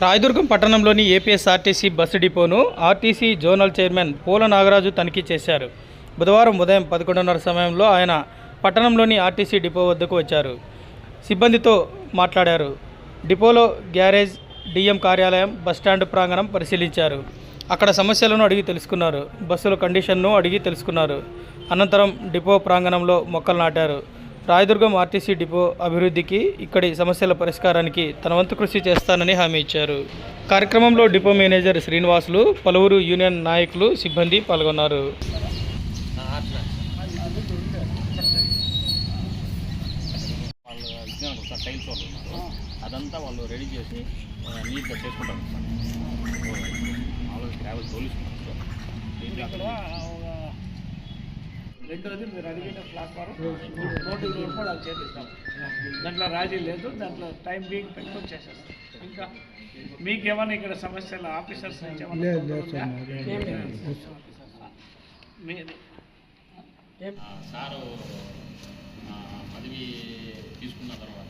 రాయదుర్గం పట్టణంలోని APSRTC bus డిపోను RTC zonal chairman Poola Nagaraju తనిఖీ చేశారు. బుధవారం ఉదయం పదకొండున్నర సమయంలో ఆయన పట్టణంలోని ఆర్టీసీ డిపో వద్దకు వచ్చారు. సిబ్బందితో మాట్లాడారు. డిపోలో గ్యారేజ్ డిఎం కార్యాలయం బస్టాండ్ ప్రాంగణం పరిశీలించారు. అక్కడ సమస్యలను అడిగి తెలుసుకున్నారు. బస్సుల కండిషన్ను అడిగి తెలుసుకున్నారు. అనంతరం డిపో ప్రాంగణంలో మొక్కలు నాటారు. రాయదుర్గం ఆర్టీసీ డిపో అభివృద్ధికి ఇక్కడి సమస్యల పరిష్కారానికి తన వంతు కృషి చేస్తానని హామీ ఇచ్చారు. కార్యక్రమంలో డిపో మేనేజర్ శ్రీనివాసులు పలువురు యూనియన్ నాయకులు సిబ్బంది పాల్గొన్నారు. అదంతా వాళ్ళు రెడీ చేసి ఆ, నీట్గా చేసుకుంటారు సార్ మామూలుగా ట్రావెల్ తోలిస్తున్నారు సార్ నీట్గా రెండోది మీరు అడిగిన ప్లాట్ఫారం నోటి రోడ్ కూడా అది చేపిస్తాం. దాంట్లో రాజీ లేదు దాంట్లో టైం బీయింగ్ పెట్టుకొని చేసేస్తాం. ఇంకా మీకేమైనా ఇక్కడ సమస్యలు ఆఫీసర్స్ నుంచి సారు ఆ, పదవి తీసుకున్న తర్వాత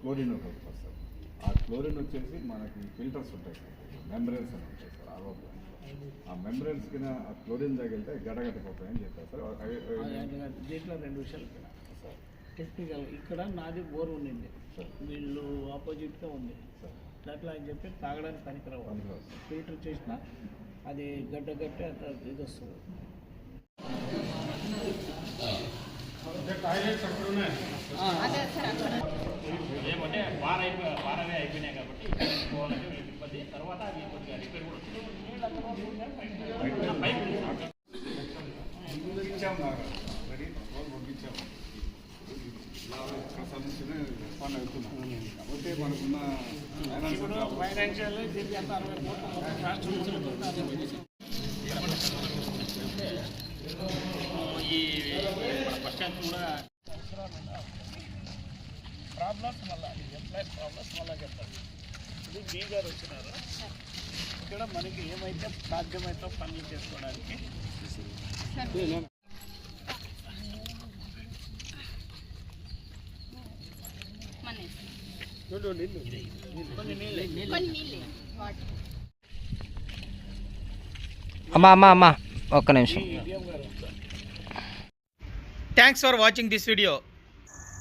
క్లోరిన్ ఒకటి వస్తుంది సార్. ఆ క్లోరిన్ వచ్చేసి మనకి ఫిల్టర్స్ ఉంటాయి సార్. మెంబ్రెన్స్ అని ఉంటాయి సార్ ఆరో ఆ మెంబ్రెన్స్ కింద ఆ క్లోరిన్ తగిలితే గడగట్టిపోతాయని చెప్పారు సార్. దీంట్లో రెండు విషయాలు ఇక్కడ టెక్నికల్ ఇక్కడ నాది బోర్ ఉండింది. వీళ్ళు ఆపోజిట్గా ఉంది. దాంట్లో అని చెప్పి తాగడానికి పనికిరావు. సార్. ఫిల్టర్ చేసినా అది గడ్డ గట్టి అంత ఇది వస్తుంది. లేకపోతే వార అయిపోయి వారవే అయిపోయినాయి కాబట్టి పోవాలంటే వీళ్ళకి ఇబ్బంది తర్వాత అవి కొద్దిగా రిపేర్ కూడా వస్తుంది పైపు ఇప్పుడు ఫైనాన్షియల్ అంత అరవై కోట్లు రాష్ట్రం ఈ బస్ స్టాండ్ కూడా ప్రాబ్లమ్స్ మళ్ళీ ఎంప్లాయ్ ప్రాబ్లమ్స్ మళ్ళీ చెప్తారు ఇది బీ గారు వచ్చినారు ఇక్కడ మనకి ఏమైతే సాధ్యమైతే పనులు చేసుకోవడానికి కొన్ని నీళ్ళు అమ్మా అమ్మా అమ్మా ఒక్క నిమిషం డిఎం గారు వచ్చారు thanks for watching this video